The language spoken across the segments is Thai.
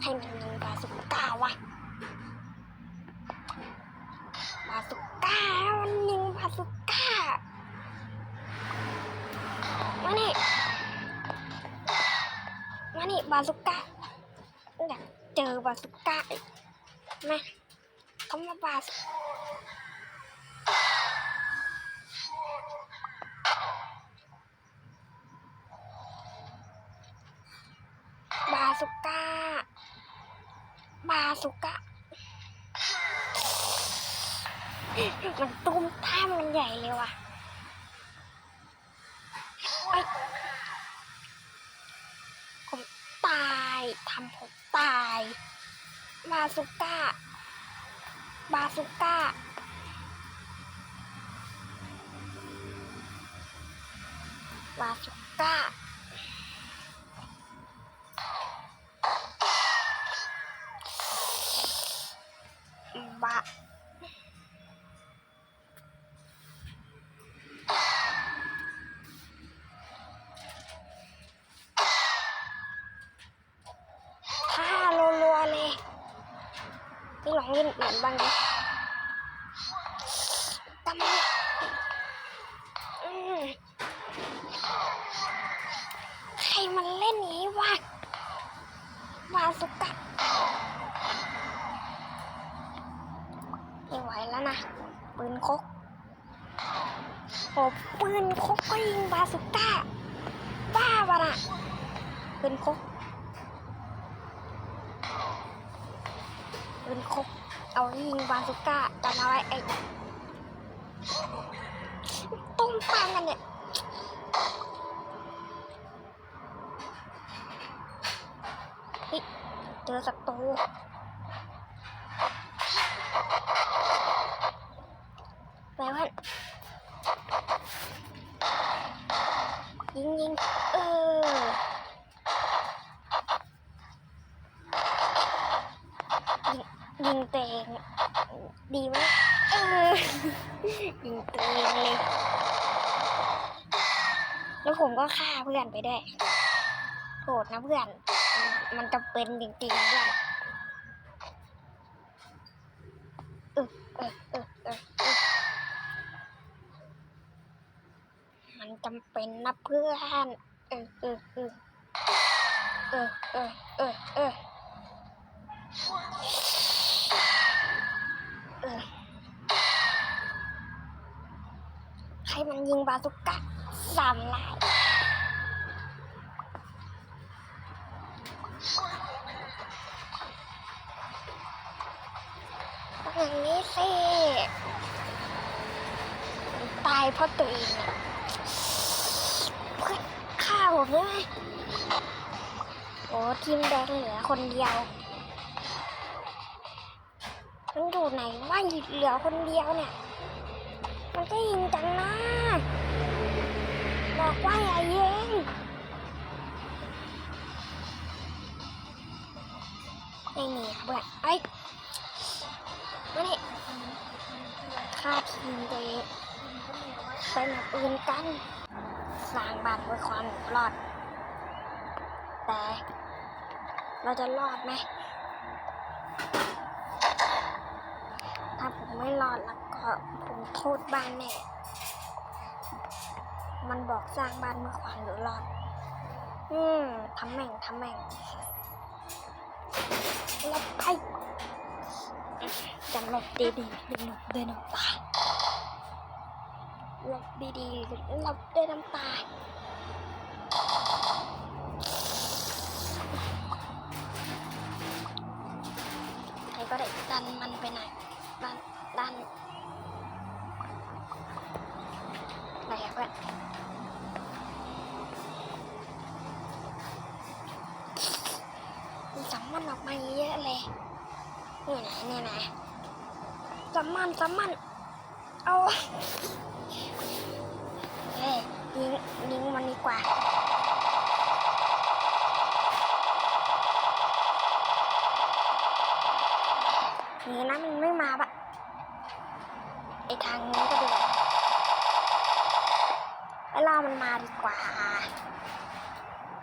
ใครมันยิงบาสุก้าวะบาสุก้ามันยิงบาสุก้ามานี่มานี่บาสุก้าอยากเจอบาสุก้าอีกมาเขามาบาสุ สุก้ามันตุ้มท่ามันใหญ่เลยว่ะไอผมตายทำผมตาย บาสุก้า บาสุก้าบาสุก้า เล่นเหมือนบ้างนะำอืมใครมันเล่นอย่างนี้วะวาสุกะไม่ไหวแล้วนะ ปืนคกโอ้ปืนคกก็ยิงบาสุก้า บ้าปะน่ะปืนคก ปืนคบเอายิงบาสุก้าจำเอาไว้ไอ้ต้มตามกันเนี่ยเฮ้ยเจอศัตรูไปเพื่อนยิงยิงเออ ยิงตัวเอง ดีไหมเออยิงตัวเองเลย แล้วผมก็ฆ่าเพื่อนไปด้วยโกรธนะเพื่อน มันจะเป็นจริงๆเพื่อนเออเออเออเออมันจำเป็นนะเพื่อน เออเออเออเออเออเอออ ใครมันยิงบาสุก้าสามลายอย่างนี้สิตายเพราะตัวเองเพื่อนฆ่าผมได้ไหมโอ้ทีมแดงเหลือคนเดียวมันอยู่ไหนว่าเหลือคนเดียวเนี่ย มันก็ยิงจังนะบอกว่าอย่ายิงไม่มีอะเบื่อไอ้มานี่ฆ่าทีมตัวเองเป็นแบบอื่นกัน สร้างบ้านไว้ความรอด แต่เราจะรอดไหม ถ้าผมไม่รอดแผมโทษบ้านแน่มันบอกสร้างบ้านเมื่อความหรือรอด อืมทำแม่งทำแม่งหลบไปจะหลบดีๆหรือหลบด้วยน้ำตาหลบดีๆหรือหลบด้วยน้ำตาใครก็ได้ดันมันไปไหนอยดันดัน ไหนอะเพื่อนมีสัมมันออกมาเยอะเลยนี่นะนี่นะสัมมันสัมมันเอาเฮ้ยยิงยิงมันดีกว่า นี่นะมันไม่มาปะไอทางนี้ก็ดูไปรอมันมาดีก ว่า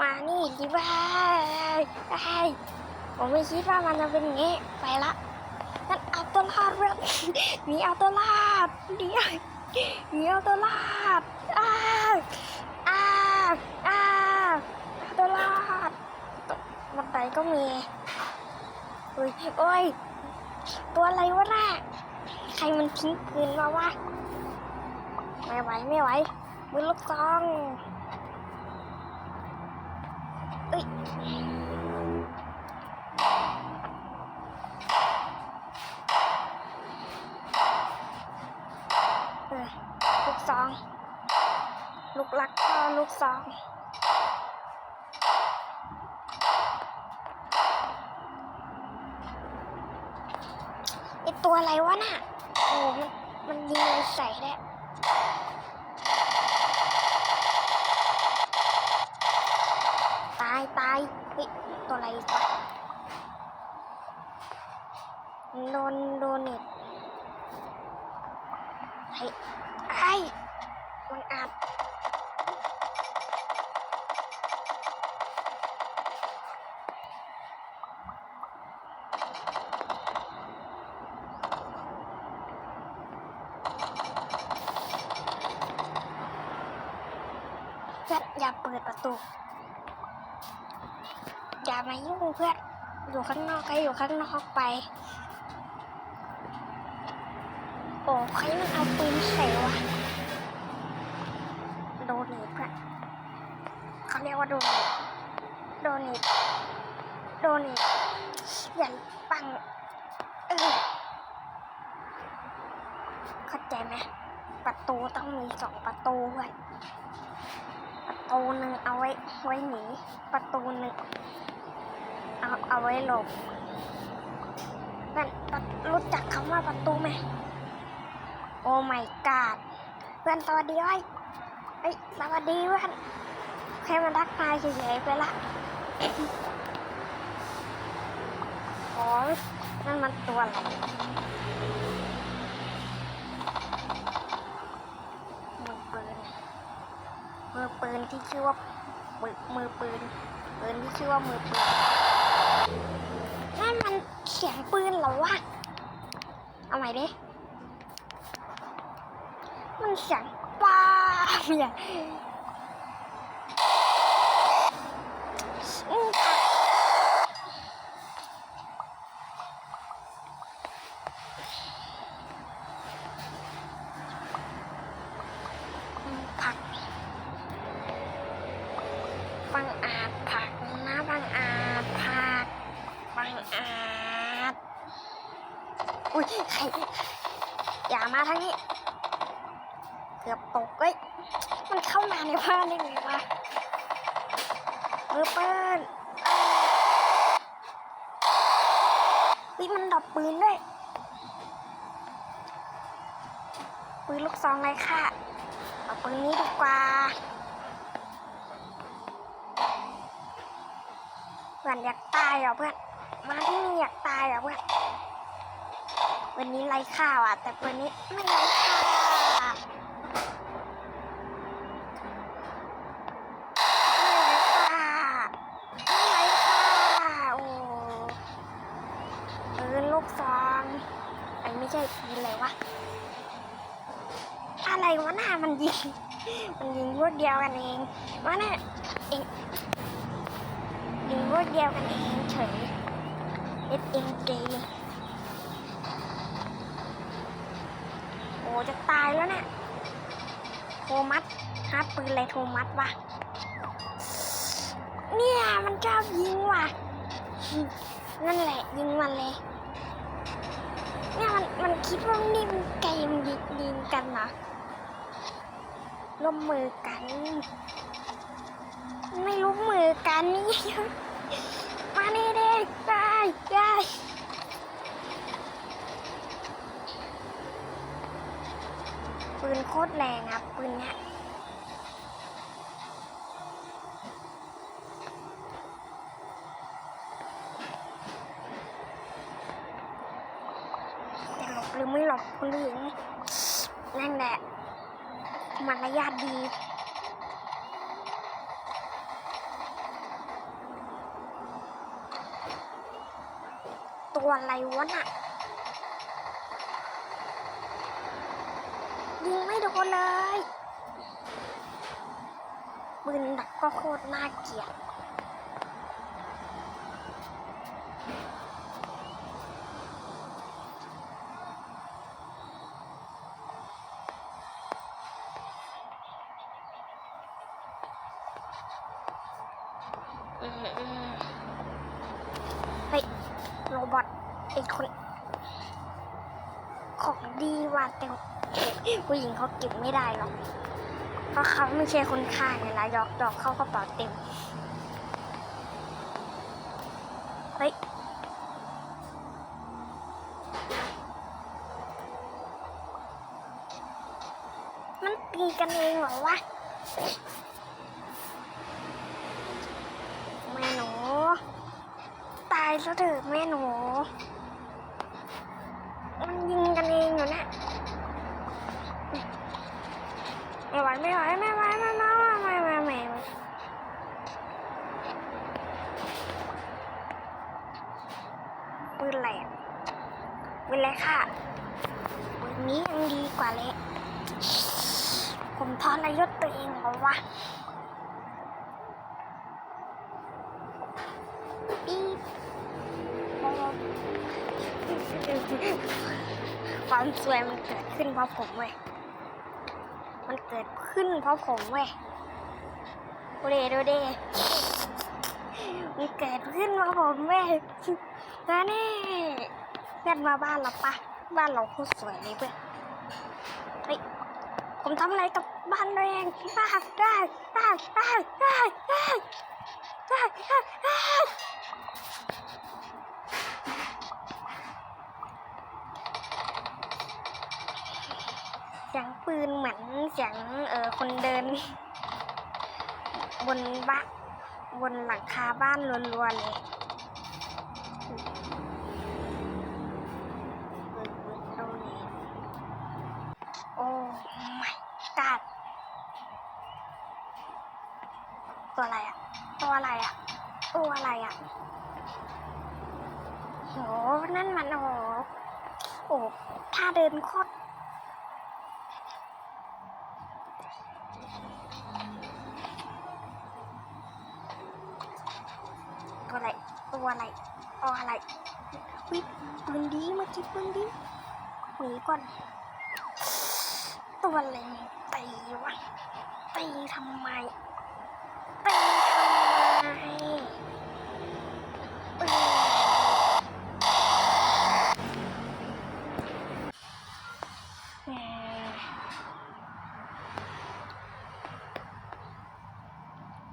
มานี่ดีว่าไอ้ผมไม่คิดว่ามันจะเป็นอย่างนี้ ไปละงั้นเอาตัวรอดเพื่อนหนีเอาตัวรอดหนีหนีเอาตัวรอดอ้าอ้าอ้าเอาตัวรอดบันไดก็มีอุ้ยโอ้ยตัวอะไรวะน่ะใครมันทิ้งปืนมาวะไม่ไหวไม่ไหว มือลูกซองเอ้ยลูกซอง ลูกลักก็ลูกซองไอตัวอะไรวะน่ะโอ้มันมันยิงอะไรใส่ได้ ตายตายเฮ้ยตัวอะไรวโดนโดนเน็ตไอ้ไอ้มันอัดอย่าเปิดประตู อย่ามายุ่งเพื่อนอยู่ข้างนอกก็อยู่ข้างนอกไป โอ้ใครมันเอาปืนใส่วะโดนอีกเพื่อนเขาเรียกว่าโดนอีกโดนอีกโดนอีกอย่าปังเออเข้าใจไหมประตูต้องมีสองประตูเพื่อนประตูหนึ่งเอาไว้ไว้หนีประตูหนึ่ง เอาเอาไว้หลบนั่นรู้จักคำว่าประตูไหมโอ้ไม่กาดเพื่อนสวัสดีไว้ยเอ้ยสวัสดีเพื่อนแค่มาทักทายเฉยๆไปละโอ้ยนั่นมันตัวอะไรมือปืนมือปืนที่ชื่อว่ามือมือปืนปืนที่ชื่อว่ามือปืน นั่นมันเสียงปืนเหรอวะ เอาใหม่ดิ มันเสียงป้าบอย่ กือบตกเอ้ย มันเข้ามาในบ้านได้ไงวะมือปืนเอ้ยเฮ้ยมันดรอปปืนด้วย ปืนลูกซองเลยค่ะ เอาปืนนี้ดีกว่าเพื่อนอยากตายเหรอเพื่อน มาที่นี่อยากตายเหรอเพื่อน วันนี้ไล่ข้าวอะ แต่วันนี้ไม่ไล่ข้าวอะ ไม่ไรค่ะ โอ้ปืนลูกซอง ไอ้ไม่ใช่ปืนอะไรวะ อะไรวะหน้ามันยิง มันยิงพวกเดียวกันเองวะน่ะเองยิงพวกเดียวกันเองเฉย SMG โอ้จะตายแล้วเนี่ยโทมัสฮาปืนอะไรโทมัสวะ เนี่ยมันชอบยิงว่ะ นั่นแหละยิงมันเลย มันคิดว่านี่มันเกมยิงยิงกันนะร่วมมือกัน ไม่รู้มือกันนี่มาเด็กได้ได้ปืนโคตรแรงครับปืนเนี้ย จะ หลบหรือไม่หลบคุณผู้หญิงนั่นแหละมารยาทดีตัวอะไรวะน่ะยิงไม่โดนเลยปืนดักก็โคตรน่าเกลียด อืมอืมเฮ้ยโรบอทไอ้คน ของดีว่ะแต่ผู้หญิงเขาเก็บไม่ได้หรอก เพราะเขาไม่ใช่คนฆ่าไงล่ะดอกดอกเข้ากระเป๋าเต็ม เฮ้ยมันตีกันเองเหรอวะ หรือแม่หนู ควยมันเกิดขึ้นเพราะผมเว้ย มันเกิดขึ้นเพราะผมเว้ยดูเดดูเดมันเกิดขึ้นเพราะผมเว้ยนะนี่เพื่อนมาบ้านเราปะ บ้านเราโคตรสวยเลยเพื่อนเฮ้ย ผมทำอะไรกับบ้านตัวเองได้ได้ได้ได้ได้ได้ได้ได้ สียงปืนเหมือนเสียงเออคนเดิน บนบ้านบนหลังคาบ้านรัวๆเลยเปิดเปิดตรงนี้โอ้ my god ตัวอะไรอะตัวอะไรอะตัวอะไรอะโหนั่นมันโอ้โหโอ้ท่าเดินโคตร อะไรตัวอะไรวิปืนดีเมื่อกี้ปืนดีหนีก่อน ตัวอะไรตีวะตีทำไมตีทำไมเหม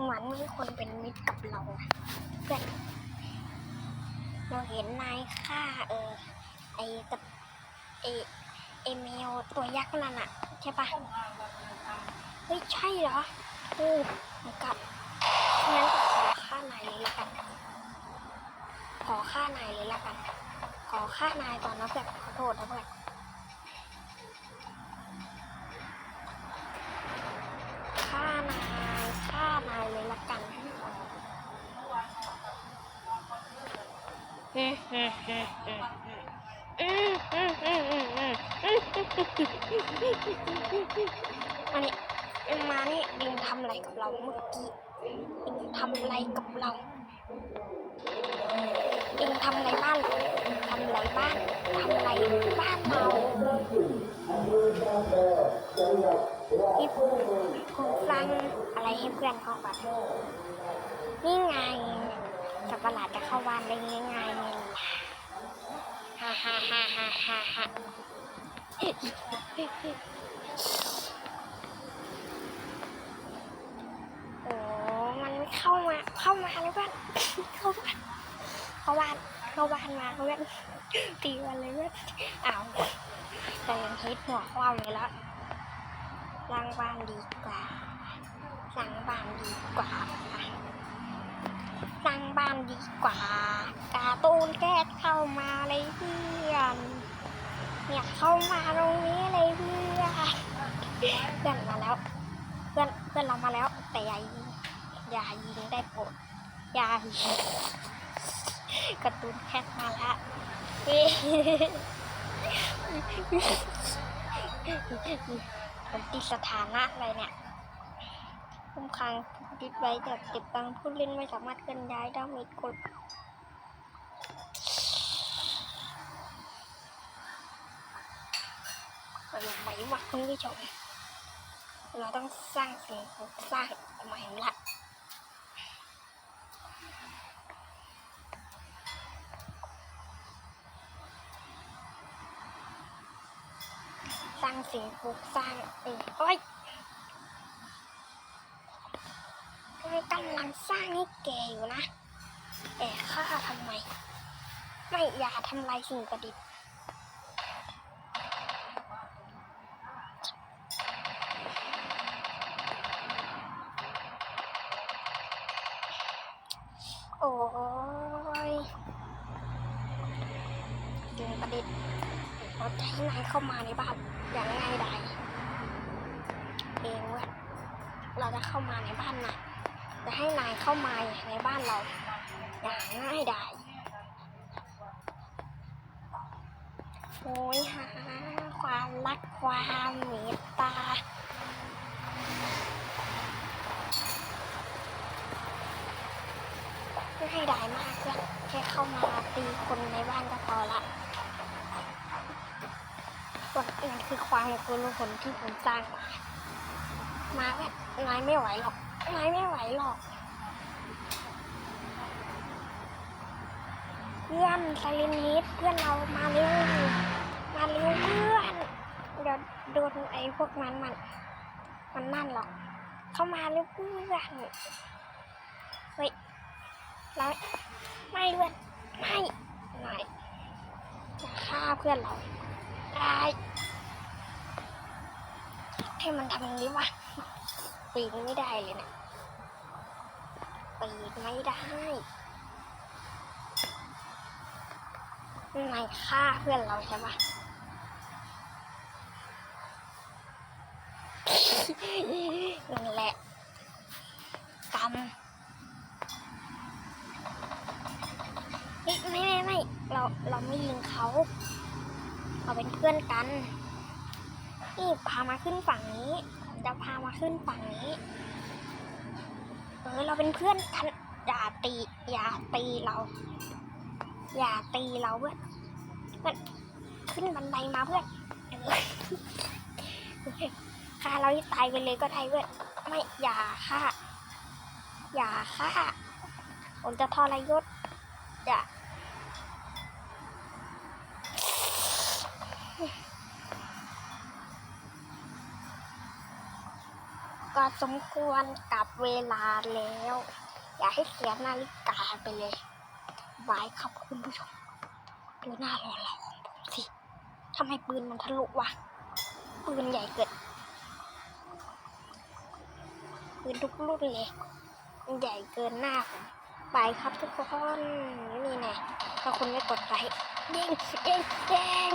เหมือนมีคนเป็นมิตรกับเราอะเพื่อน เราเห็นนายฆ่าเออไอตับไอไอเมวตัวยักษ์นั่นอะใช่ปะเฮ้ยใช่เหรอโอ้มันกับงั้นก็ขอฆ่านายเลยละกัน ขอฆ่านายเลยละกัน ขอฆ่านายก่อนนะเพื่อนขอโทษนะเพื่อน มานี่เอ็งมานี่เอ็งทำอะไรกับเราเมื่อกี้เอ็งทำอะไรกับเราเอ็งทำอะไรบ้านทำอะไรบ้านทำอะไรบ้านเราพี่ผมฟังอะไรให้เพื่อนเขาก่อนนี่ไง สัตว์ประหลาดจะเข้าบ้านได้ง่ายๆนี่ล่ะฮ่าฮ่าฮ่าฮ่าฮ่าฮ่าโอ้มันไม่เข้ามาเข้ามาเลยเพื่อนเข้าบ้านเข้าบ้านเข้าบ้านมาเพื่อนตีวันเลยเพื่อนอ้าวแต่ยังฮิตหัวเราเลยละสร้างบ้านดีกว่าสร้างบ้านดีกว่า สร้างบ้านดีกว่าการ์ตูนแก๊สเข้ามาเลยเพื่อนเนี่ยเข้ามาตรงนี้เลยเพื่อนเพื่อนมาแล้ว เพื่อนเพื่อนเรามาแล้ว แต่อย่ายิงอย่ายิงได้โปรดอย่ายิงการ์ตูนแคทมาละเฮ้ผมติดสถานะอะไรเนี่ยคุ้มค้าง ติดไว้แต่เก็บตังค์ผู้เล่นไม่สามารถเคลื่อนย้ายได้มีกฎเราอย่าไหววะคุณผู้ชมเราต้องสร้างสิ่งปลูกสร้างใหม่ละสร้างสิ่งปลูกสร้างเอ้ย กำลังสร้างให้แกอยู่นะ แต่ข้าทำไม ไม่อย่าทำลายสิ่งประดิษฐ์านเราอย่างง่ายดายโอ้ยหาความรักความเมตตาง่ายดายมากเพื่อนแค่เข้ามาตีคนในบ้านก็พอละส่วนอื่นคือความกุลผลที่ผมสร้างมามาแบบนายไม่ไหวหรอกนายไม่ไหวหรอก พื่อนไซเลนฮิตเพื่อนเรามาเร็วมาเร็วเพื่อนเดี๋ยวโดนไอ้พวกนั้นมัน มันนั่นหรอก เข้ามาเร็วเพื่อนเฮ้ยแล้วไม่เพื่อนไม่ไม่จะฆ่าเพื่อนเราได้ให้มันทำอย่างนี้วะปีนไม่ได้เลยเนี่ยปีนไม่ได้ นายฆ่าเพื่อนเราใช่ปะนั่นแหละกรรมไม่ไม่ไม่ไม่เราเราไม่ยิงเขาเราเป็นเพื่อนกัน นี่พามาขึ้นฝั่งนี้ผมจะพามาขึ้นฝั่งนี้เออเราเป็นเพื่อนกันอย่าตีอย่าตีเรา อย่าตีเราเพื่อน พื่อน ขึ้นบันไดมาเพื่อนฆ่าเราที่ตายไปเลยก็ได้เพื่อน ไม่อย่าฆ่า อย่าฆ่า ผมจะทรยศอย่าก็สมควรกับเวลาแล้ว อย่าให้เสียนาฬิกาไปเลยบายครับคุณผู้ชม ดูหน้าหล่อเราของผมสิทำไมปืนมันทะลุวะ ปืนใหญ่เกิด ปืนทุกรุ่นเลยมันใหญ่เกินหน้าผมไปครับทุกคนนี่ไงถ้าคุณไม่กดไลค์เด้งเด้งเด้ง